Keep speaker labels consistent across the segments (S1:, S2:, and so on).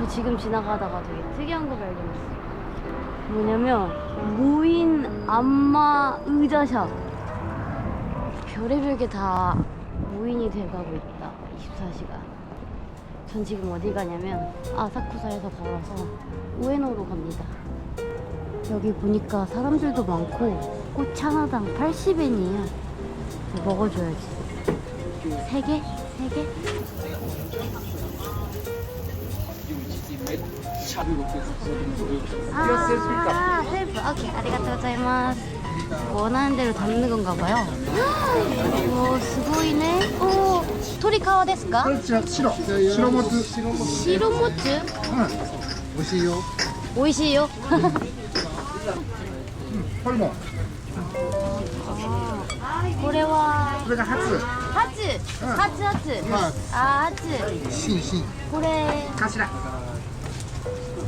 S1: 저 지금 지나가다가 되게 특이한 거 발견했어요. 뭐냐면 무인 안마 의자샵. 별의별 게 다 무인이 돼가고 있다. 24시간. 전 지금 어디 가냐면 아사쿠사에서 걸어서 우에노로 갑니다. 여기 보니까 사람들도 많고 꽃 하나당 80엔이에요. 먹어줘야지. 세 개? 세 개? 아, 셀프. 오케이, 아리가또 고자이마스. 원하는 대로 담는 건가 봐요. 오, 스고이네. 오, 토리카와 데스까?
S2: これ白白白もつ白もつ
S1: 시로모츠?
S2: うん美味しいよ
S1: 오이시요?
S2: これも
S1: これは
S2: これが初
S1: ハツ、
S2: うん
S1: ハツハツ。
S2: まあ
S1: あ、ハツ。
S2: シンシン
S1: これ、
S2: 頭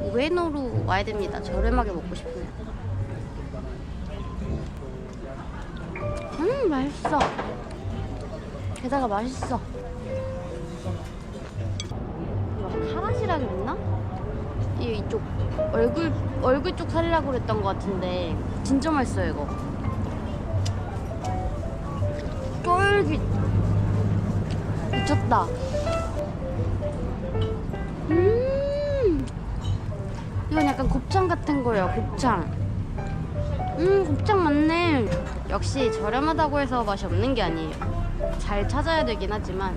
S1: 우에노로 와야 됩니다. 저렴하게 먹고 싶으면. 음, 맛있어. 게다가 맛있어. 이거 카라시라 그랬나? 이 이쪽 얼굴 얼굴 쪽 살이라고 그랬던 것 같은데 진짜 맛있어요 이거. 쫄깃 미쳤다. 약간 곱창 같은 거예요 곱창. 음 곱창 맞네. 역시 저렴하다고 해서 맛이 없는 게 아니에요. 잘 찾아야 되긴 하지만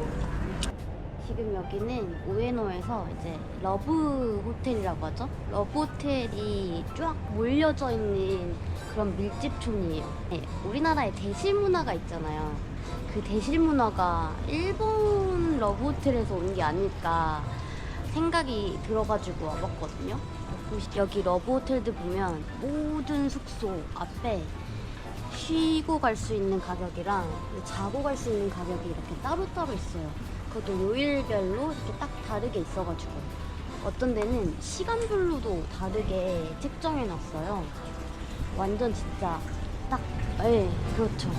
S1: 지금 여기는 우에노에서 이제 러브 호텔이라고 하죠. 러브 호텔이 쫙 몰려져 있는 그런 밀집촌이에요. 네, 우리나라에 대실 문화가 있잖아요. 그 대실 문화가 일본 러브 호텔에서 온 게 아닐까 생각이 들어가지고 와봤거든요. 여기 러브 호텔들 보면 모든 숙소 앞에 쉬고 갈 수 있는 가격이랑 자고 갈 수 있는 가격이 이렇게 따로따로 있어요. 그것도 요일별로 이렇게 딱 다르게 있어가지고 어떤 데는 시간별로도 다르게 책정해 놨어요. 완전 진짜 딱, 예, 그렇죠.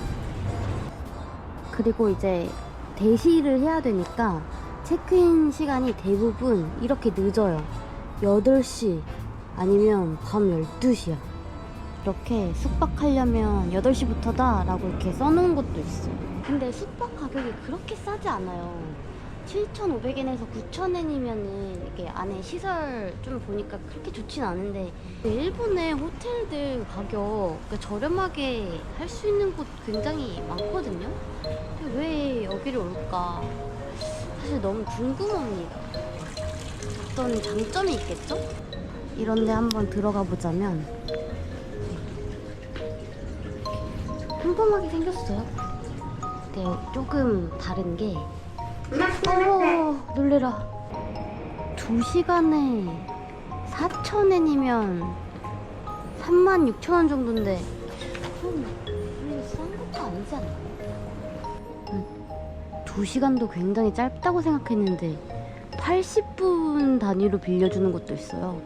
S1: 그리고 이제 대시를 해야 되니까 체크인 시간이 대부분 이렇게 늦어요. 8시 아니면 밤 12시야. 이렇게 숙박하려면 8시부터다 라고 이렇게 써놓은 것도 있어요. 근데 숙박 가격이 그렇게 싸지 않아요. 7,500엔에서 9,000엔이면은 이게 안에 시설 좀 보니까 그렇게 좋진 않은데 일본의 호텔들 가격 그러니까 저렴하게 할 수 있는 곳 굉장히 많거든요. 왜 여기를 올까? 사실 너무 궁금합니다. 어떤 장점이 있겠죠? 이런데 한번 들어가 보자면 평범하게 생겼어요. 근데 조금 다른 게, 오, 놀래라. 두 시간에 4,000엔이면 36,000원 정도인데, 좀, 이거 싼 것도 아니지 않나? 음, 두 시간도 굉장히 짧다고 생각했는데, 80분 단위로 빌려주는 것도 있어요.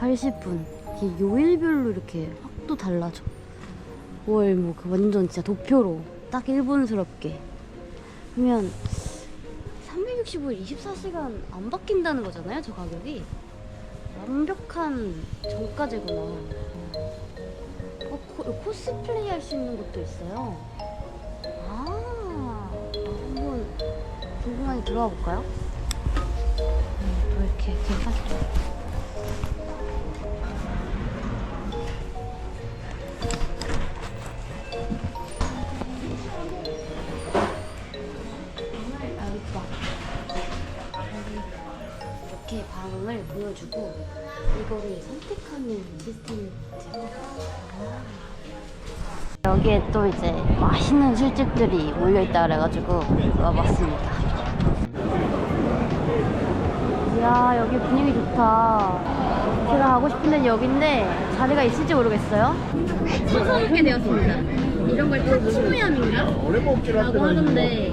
S1: 80분. 이게 요일별로 이렇게 확 또 달라져. 월, 뭐, 그 완전 진짜 도표로. 딱 일본스럽게. 그러면, 365일 24시간 안 바뀐다는 거잖아요, 저 가격이. 완벽한 정가제구나. 어, 코, 코스플레이 할 수 있는 것도 있어요. 아, 한번 궁금하게 들어가 볼까요? 음, 또 이렇게 방을 보여주고 이거를 선택하는 시스템인 것 같아요. 여기에 또 이제 맛있는 술집들이 몰려있다 그래가지고 와봤습니다. 이야 여기 분위기 좋다. 제가 가고 싶은 데는 여기인데 자리가 있을지 모르겠어요. 서서 오게 되었습니다. 이런 걸 타치무얌인가? 라고 하던데.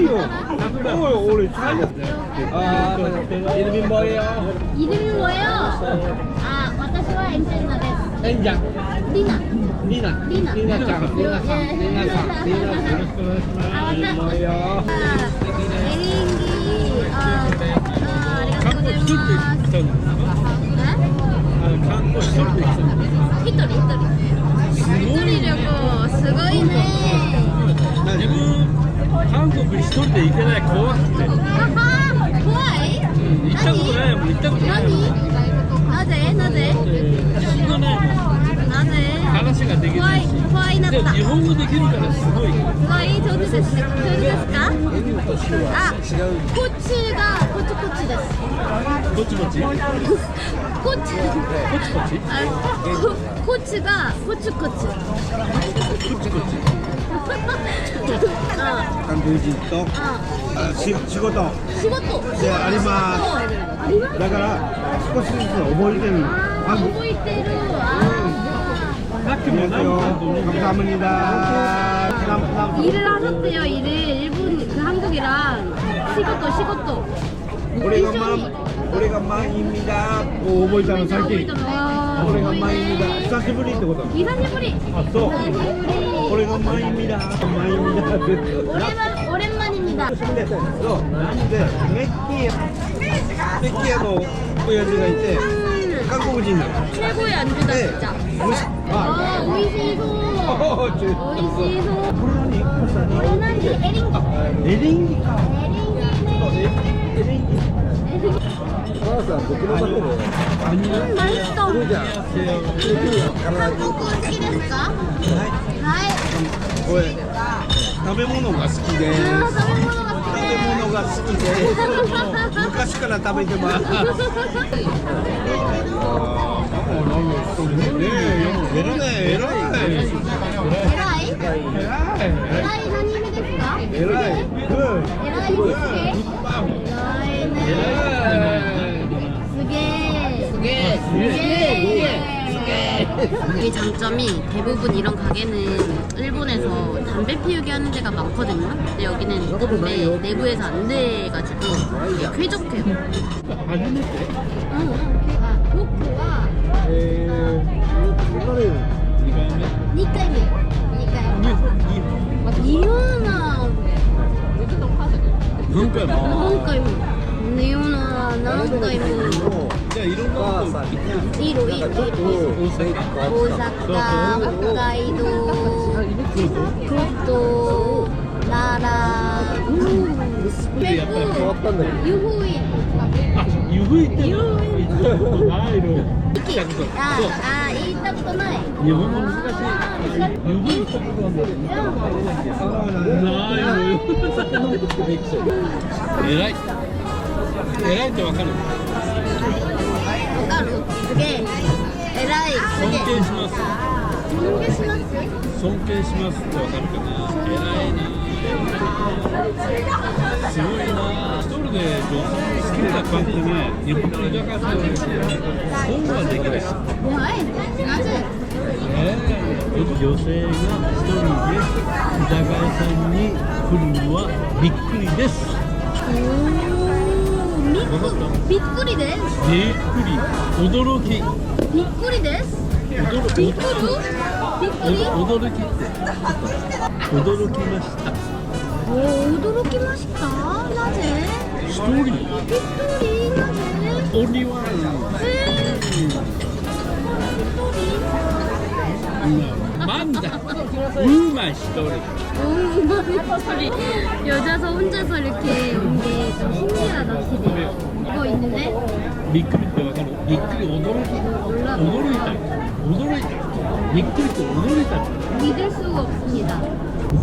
S3: 나는요. 어, 우리 차이. 아, 이름이 뭐예요?
S1: 이름이 뭐예요? 아, 私は 엔젤나 데스.
S3: 엔장.
S1: 리나.
S3: 리나.
S1: 리나.
S3: 리나짱. 리나상. 리나상. 리나상.
S1: 아,
S3: 이름이
S1: 맞다.
S3: 뭐예요?
S1: 아, 에린기. 아, 아, 아리가또 고자이마스. 네? 히토리, 히토리. 히토리려고, すごいね.
S4: 自分 韓国一人で行けない怖くて
S1: 아하, 怖い?
S4: 行ったことないもん行ったことないもん
S1: なぜなぜ
S4: 仕事ないもん
S1: なぜ
S4: 話ができ
S1: 怖
S4: ないし
S1: 怖いなった。
S4: でも日本語できるからすごい
S1: すごい上手ですね。上手ですか？あ、こっちがこっちこっちです。
S4: こっちこっちこ
S1: こっち。
S4: っちこっち
S1: あここっちがこっちこっち。
S4: こっちこっち
S1: あ、
S3: 韓国人と
S1: あ、
S3: あし仕事。
S1: 仕事。
S3: であります
S1: あります。
S3: だから少しずつ覚えてる。
S1: あー、覚えてる。あ
S4: さっきも何
S3: 안녕하세요.
S4: かと似て
S3: 감사합니다. 남, 남.
S1: 일을 하셨대요. 일을 일본 그 한국이랑 시고토 시고토.
S3: 오래간만 오래간만입니다. 오, 覚えたのさっき。
S1: 아,
S3: 오래간만입니다. 久しぶりってこと。
S1: 이사시부리.
S3: あ、そう。
S1: 이사시부 리.
S3: 오래간만입니다. 만입니다.
S1: 오랜만 오랜만입니다.
S3: で、そう。で、メッキー、メッキーの親父がいて、
S1: 음,
S3: 韓国人なの。
S1: 최고의 안주다
S3: で
S1: 진짜.
S3: 、むし、
S1: 아,
S3: あ、
S1: 오이시소.
S3: おーちょ
S1: 오이시소.
S3: これ何パスタに
S1: 오이난지 에링기.
S3: エリンギか。
S1: 에링기네.
S3: エリンギ。母さん、僕のことで。
S1: 음, 맛있어. 한국好きですか? はい。
S3: これ食べ物が好きで。
S1: 아, 食べ物が好
S3: 食
S1: き。
S3: で昔から食べてます。偉い。偉い
S1: 이 장점이 대부분 이런 가게는 일본에서 담배 피우게 하는 데가 많거든요. 근데 여기는 담배 내부에서 안 돼가지고 되게 쾌적해요.
S4: 初めて
S1: 응. 아,僕は
S3: えーこれ
S4: 2回目
S1: 2回目。2回目。日本は
S4: 何回も
S1: 何回も。日本は何回も。
S4: じゃあいろんなとこ。行ってる
S1: いろいろいろ。
S4: 大阪
S1: 大阪、北海道、京都、奈良、結構、
S3: ったんだけ
S1: 湯布院。
S4: あ湯布院って行ったこ。とないの
S1: 行
S4: ったこ。と
S1: ああ、行ったこ。とない。
S4: 日本語難しい湯布院ったこ。とあるのないのよ偉い偉いってわかる
S1: わかるすげえ。偉い。す
S4: 尊。敬します
S1: 尊敬します
S4: 尊敬しますってわかるかな偉いなすごいな一人で好きな感じでね日本の居酒屋さんで本はできないし
S1: はい。なぜ
S4: えー女性が一人で居酒屋さんに来るのはびっくりです
S1: びっくりです。
S4: びっくり驚き
S1: びっくりです。
S4: 驚
S1: びっくり？びっくり？
S4: お驚きって。驚きました。
S1: おー驚きました？なぜ？
S4: 一人
S1: びっくり？なぜ？
S4: オンリー。ワン
S1: え
S4: なんだウーマン一人
S1: 오, 소리 여자서 혼자서 이렇게 온 게 좀 신기하다 집에 이거 있는데
S4: びっくりってわかるびっくり驚き
S1: 몰라
S4: 驚いた驚いた 미끄리 또 오늘이다.
S5: 믿을 수가 없습니다.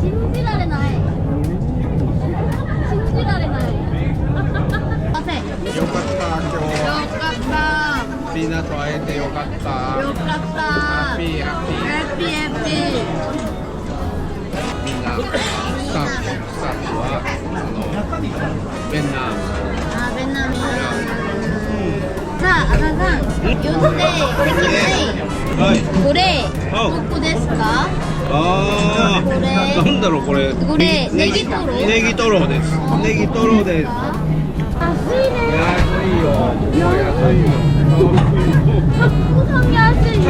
S5: 신지랄의 나이. 신지랄의 나이. 어때?
S3: よかった今
S5: 요깝다.
S3: 日 みんなと会えてよかった
S5: よかった
S3: ハッピーハッピー
S5: ハッピーハッピー
S3: みんなスタッフスタッフはあのベンナ
S5: ームあベンナームさあ、あなさん、今
S3: 日で
S5: 席こ
S3: れ、
S5: どこですか
S3: ああ、なんだろう。これ
S5: これ、ネギトロ
S3: ネギトロですネギトロです
S5: 安いね
S3: 安いよ安いよ
S5: 구성이 하시네.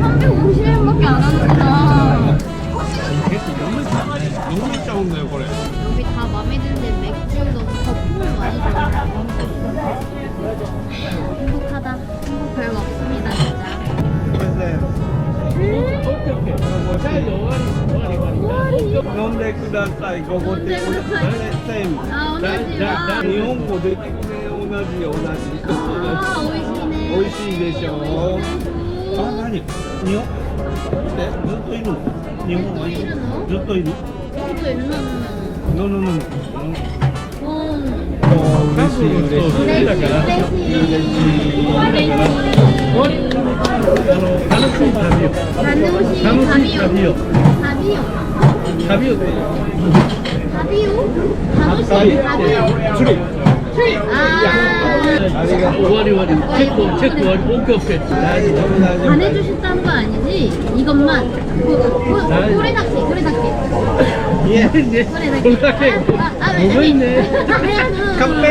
S5: 350원밖에 안 하는구나.
S3: 너무 비싸 온다요これ
S5: 여기 다 마음에 드는데 맥주도 거품을 많이 줘. 행복하다. 행복 별거 없습니다, 진짜.
S3: 飲んでくださいごごて
S5: 飲んでください
S3: セン
S5: 아, 오늘지마.
S3: 日本語できるね 同じ同じ
S5: あー美味しいね
S3: 美味しいでしょあ何日本えずっといるの日本はいるのずっといる
S5: ずっとい
S3: るののの
S5: の
S3: の嬉しい嬉しい
S5: 嬉しい嬉しい
S4: 楽しい旅よ楽
S5: しい旅
S4: よ旅よ
S5: 旅よ旅
S4: よ楽し
S5: い旅よ
S4: 월이월이 체크 체크월 본격했지
S5: 안 해주셨다는 거 아니지? 이것만 꼬리 낚시 꼬리 낚시
S3: 예,
S4: 예.
S5: 꼬리 낚시
S4: 뭐가 있네 카페 카페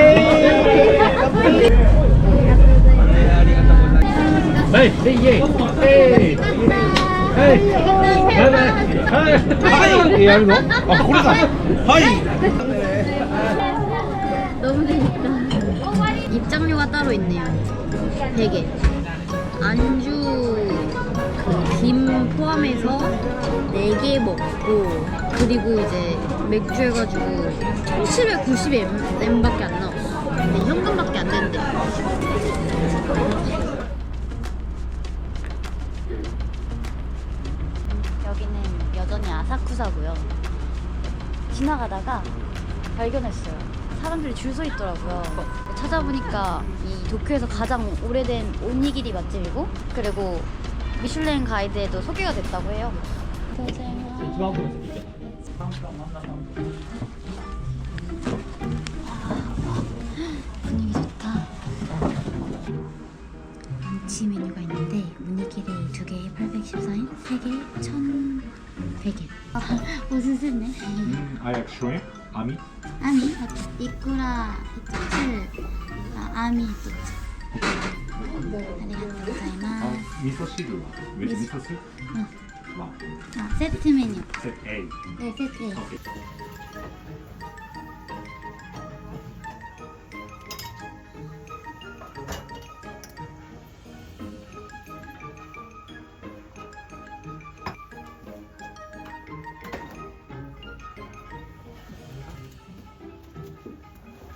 S4: 에이 에이 에이 에이 하이 하이
S3: 하이 하이
S5: 하이 하이 하이 하이 하이. 따로 있네요. 되게 안주 그 김 포함해서 4개 먹고 그리고 이제 맥주 해가지고 790엔밖에 안 나왔어. 근데 현금밖에 안 된대. 여기는 여전히 아사쿠사고요. 지나가다가 발견했어요. 사람들이 줄 서 있더라고요. 찾아보니까 이 도쿄에서 가장 오래된 오니기리 맛집이고 그리고 미슐랭 가이드에도 소개가 됐다고 해요. 분위기 좋다. 런치 메뉴가 있는데 오니기리 두 개에 814엔, 세 개에 1,100엔. 무슨 쓰네?
S6: I have shrimp, ア
S5: ミあとイクラあアありがとうございます。
S6: 味噌汁
S5: は？
S6: 味噌。
S5: 汁？セットメニュー。
S6: セッ
S5: ト A セット
S6: A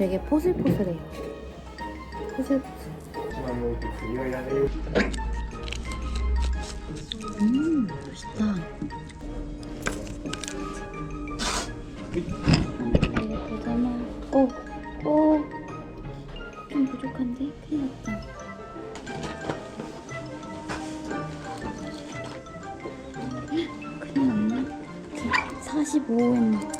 S5: 되게 포슬포슬해. 포슬포슬. 음, 맛있다. 알겠다잖아. 오, 오. 좀 부족한데? 큰일 났다. 큰일 났네. 45원.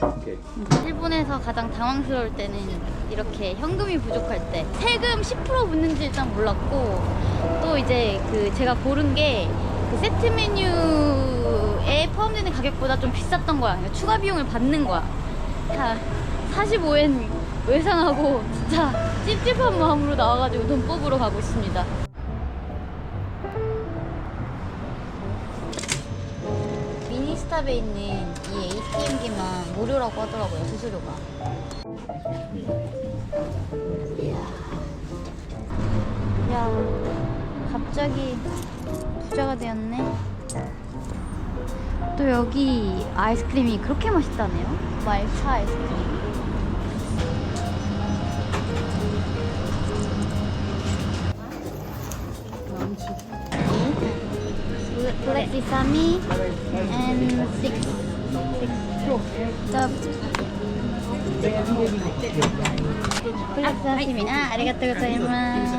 S6: Okay.
S5: 45.
S6: Okay.
S5: 일본에서 가장 당황스러울 때는 이렇게 현금이 부족할 때 세금 10% 붙는지 일단 몰랐고 또 이제 그 제가 고른 게 그 세트 메뉴에 포함되는 가격보다 좀 비쌌던 거야. 그러니까 추가 비용을 받는 거야. 다 45엔 외상하고 진짜 찝찝한 마음으로 나와가지고 돈 뽑으러 가고 있습니다. 미니스탑에 있는 이 ATM기만 무료라고 하더라고요, 수수료가. 이야. 야, 갑자기 부자가 되었네. 또 여기 아이스크림이 그렇게 맛있다네요. 말차 아이스크림. 뭔지. 블랙 시사미 and six six 시사미. 아, 아리가또 고자이마스.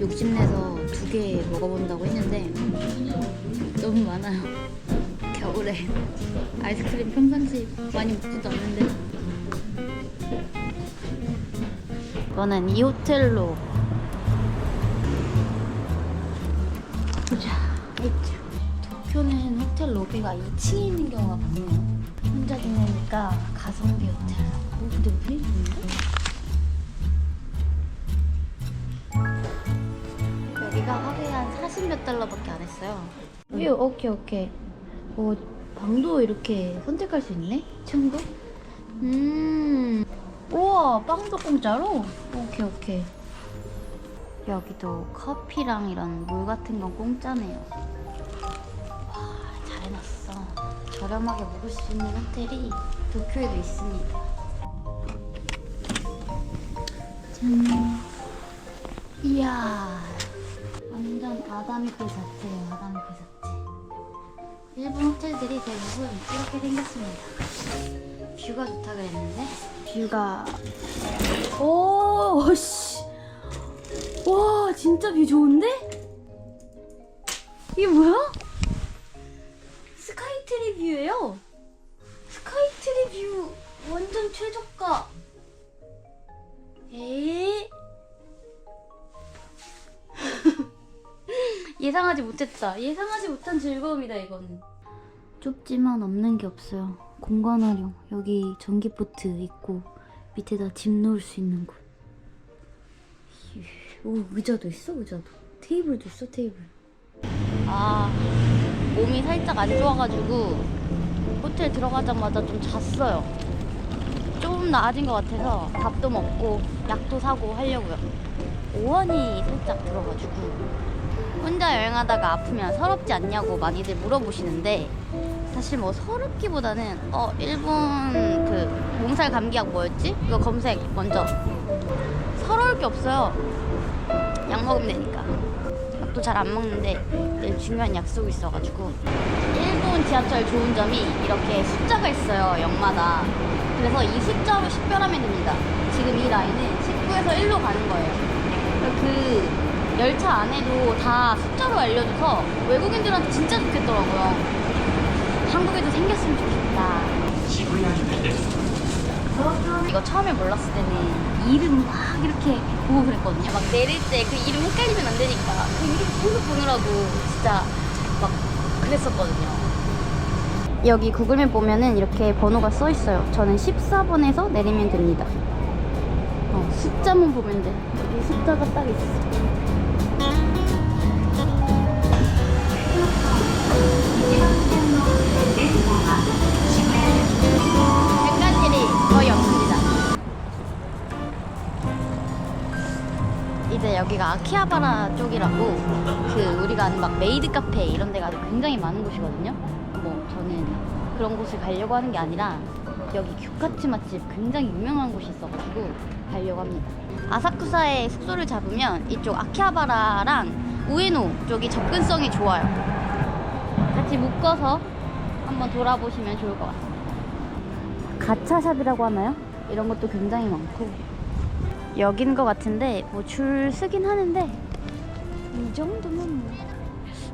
S5: 욕심내서 두 개 먹어본다고 했는데 너무 많아요. 겨울에 아이스크림 평상시 많이 먹지도 않는데. 이거는 이 호텔로 보자. 도쿄는 호텔 로비가 2층에 있는 경우가 많네요. 혼자 지내니까 가성비 호텔. 어, 근데 여기 좋은데? 여기가 하루에 한 40몇 달러밖에 안 했어요. 뷰, 오케이, 오케이. 어, 방도 이렇게 선택할 수 있네? 층도? 음. 우와, 빵도 공짜로? 오케이, 오케이. 여기도 커피랑 이런 물 같은 건 공짜네요. 와, 잘 해놨어. 저렴하게 먹을 수 있는 호텔이 도쿄에도 있습니다. 짠. 이야. 완전 아다미풀 자체예요, 아다미풀 자체. 일본 호텔들이 대부분 이렇게 생겼습니다. 뷰가 좋다 그랬는데 뷰가 오 씨. 와 진짜 뷰 좋은데? 이게 뭐야? 스카이트리 뷰예요. 스카이트리 뷰 완전 최저가. 에? 예상하지 못했다. 예상하지 못한 즐거움이다 이거는. 좁지만 없는 게 없어요. 공간 활용. 여기 전기 포트 있고 밑에다 짐 놓을 수 있는 곳. 휴, 오 의자도 있어 의자도. 테이블도 있어 테이블. 아 몸이 살짝 안 좋아가지고 호텔 들어가자마자 좀 잤어요. 좀 나아진 것 같아서 밥도 먹고 약도 사고 하려고요. 오한이 살짝 들어가지고 혼자 여행하다가 아프면 서럽지 않냐고 많이들 물어보시는데 사실 뭐 서럽기보다는 어 일본 그 몸살 감기약 뭐였지? 이거 검색 먼저 서러울 게 없어요. 약 먹으면 되니까. 약도 잘 안 먹는데 내일 중요한 약속이 있어가지고 일본 지하철 좋은 점이 이렇게 숫자가 있어요 역마다 그래서 이 숫자로 식별하면 됩니다 지금 이 라인은 19에서 1로 가는 거예요 그 열차 안에도 다 숫자로 알려줘서 외국인들한테 진짜 좋겠더라고요 한국에도 생겼으면 좋겠다 이거 처음에 몰랐을 때는 이름 막 이렇게 보고 그랬거든요. 막 내릴 때 그 이름 헷갈리면 안 되니까 그 이름 계속 보느라고 진짜 막 그랬었거든요. 여기 구글맵 보면은 이렇게 번호가 써 있어요. 저는 14번에서 내리면 됩니다. 어, 숫자만 보면 돼. 이 숫자가 딱 있어. 헷갈 일이 거의 없습니다. 이제 여기가 아키하바라 쪽이라고 그 우리가 아는 막 메이드 카페 이런 데가 굉장히 많은 곳이거든요. 뭐 저는 그런 곳을 가려고 하는 게 아니라 여기 규카치 맛집 굉장히 유명한 곳이 있어가지고 가려고 합니다. 아사쿠사에 숙소를 잡으면 이쪽 아키하바라랑 우에노 쪽이 접근성이 좋아요. 같이 묶어서 한번 돌아보시면 좋을 것 같아요. 가차샵이라고 하나요? 이런 것도 굉장히 많고 여긴 것 같은데 뭐 줄 쓰긴 하는데 이 정도면 뭐.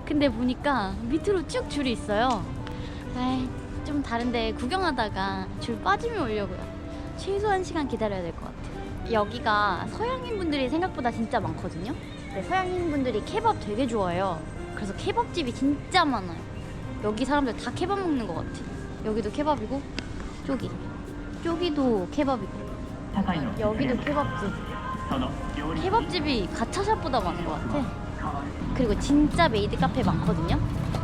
S5: 근데 보니까 밑으로 쭉 줄이 있어요. 에이, 좀 다른데 구경하다가 줄 빠지면 오려고요. 최소 한 시간 기다려야 될 것 같아요. 여기가 서양인 분들이 생각보다 진짜 많거든요. 서양인 분들이 케밥 되게 좋아해요. 그래서 케밥집이 진짜 많아요. 여기 사람들 다 케밥 먹는 것 같아. 여기도 케밥이고 쪼기. 쪼기도 케밥이고. 여기도 케밥집. 케밥집이 가차샵보다 많은 것 같아. 그리고 진짜 메이드 카페 많거든요.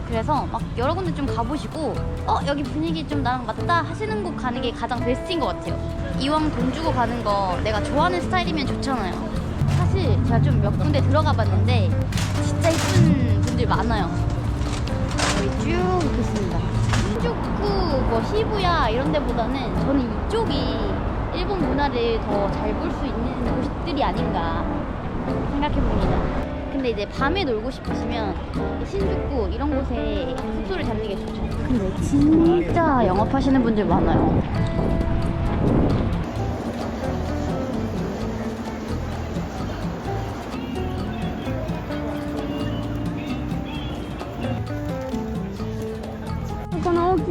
S5: 그래서 막 여러 군데 좀 가보시고 어 여기 분위기 좀 나랑 맞다 하시는 곳 가는 게 가장 베스트인 것 같아요. 이왕 돈 주고 가는 거 내가 좋아하는 스타일이면 좋잖아요. 사실 제가 좀 몇 군데 들어가 봤는데 진짜 이쁜 분들 많아요. 여기 쭉 있습니다. 신주쿠, 뭐 시부야 이런 데보다는 저는 이쪽이 일본 문화를 더 잘 볼 수 있는 곳들이 아닌가 생각해 봅니다. 근데 이제 밤에 놀고 싶으시면 신주쿠 이런 곳에 숙소를 잡는 게 좋죠. 근데 진짜 영업하시는 분들 많아요.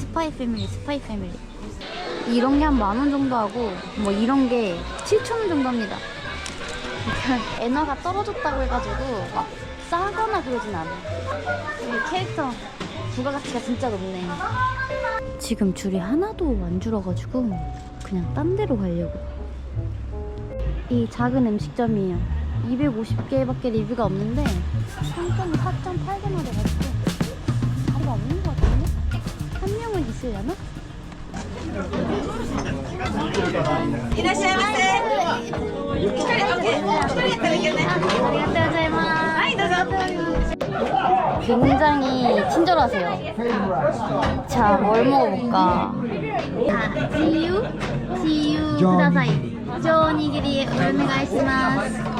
S5: 스파이 패밀리, 스파이 패밀리. 이런 게 한 만 원 정도 하고 뭐 이런 게 7천 원 정도 합니다. 엔화가 떨어졌다고 해가지고 막 싸거나 그러진 않아. 이 캐릭터 부가가치가 진짜 높네. 지금 줄이 하나도 안 줄어가지고 그냥 딴 데로 가려고. 이 작은 음식점이에요. 250개밖에 리뷰가 없는데 상점이 4.8개나 돼가지고 있으려나? 굉장히 친절하세요. 자, 뭘 먹어볼까? 아, 지유? 지유 쿠다사이. 조니기리 오네가이시마스.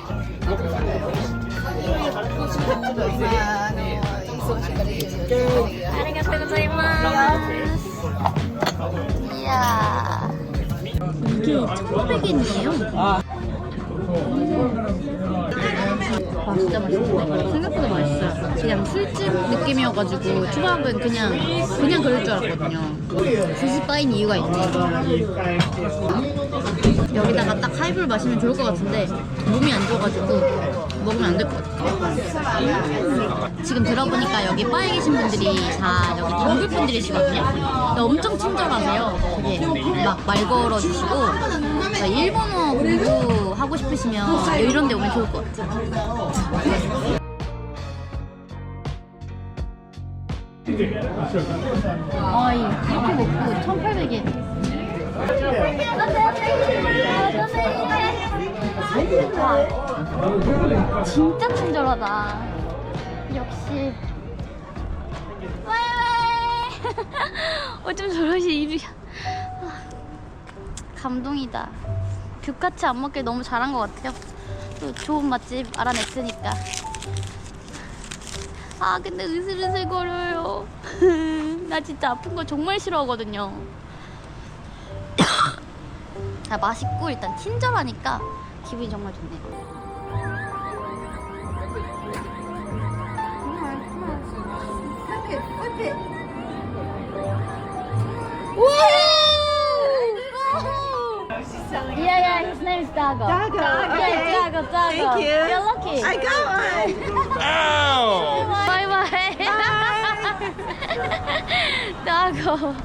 S5: 이야. 이게 1,500엔이에요. 와, 진짜 맛있는데? 생각보다 맛있어요. 그냥 술집 느낌이어가지고 초밥은 그냥, 그냥 그럴 줄 알았거든요. 굳이 빠인 이유가 있네. 여기다가 딱 하이볼 마시면 좋을 것 같은데 몸이 안 좋아가지고 먹으면 안 될 것 같아요. 지금 들어보니까 여기 바에 계신 분들이 다 여기 단골 분들이시거든요. 엄청 친절하세요. 되게 막 말 걸어주시고 그러니까 일본어 공부하고 싶으시면 이런 데 오면 좋을 것 같아요. 아이 이렇게 먹고 1,800엔. 진짜 친절하다. 역시. 어쩜 저러시 입이. 아, 감동이다. 뷰카츠 안 먹길 너무 잘한 것 같아요. 또 좋은 맛집 알아냈으니까. 아 근데 으슬으슬 거려요. 나 진짜 아픈 거 정말 싫어하거든요. 아, 맛있고 일단 친절하니까 기분이 정말 좋네요. Yeah, yeah, his name is Dago.
S7: Dago, okay.
S5: Yeah, Dago, Dago.
S7: Thank you.
S5: You're lucky.
S7: I got one. Ow!
S5: Bye bye. Bye. Dago.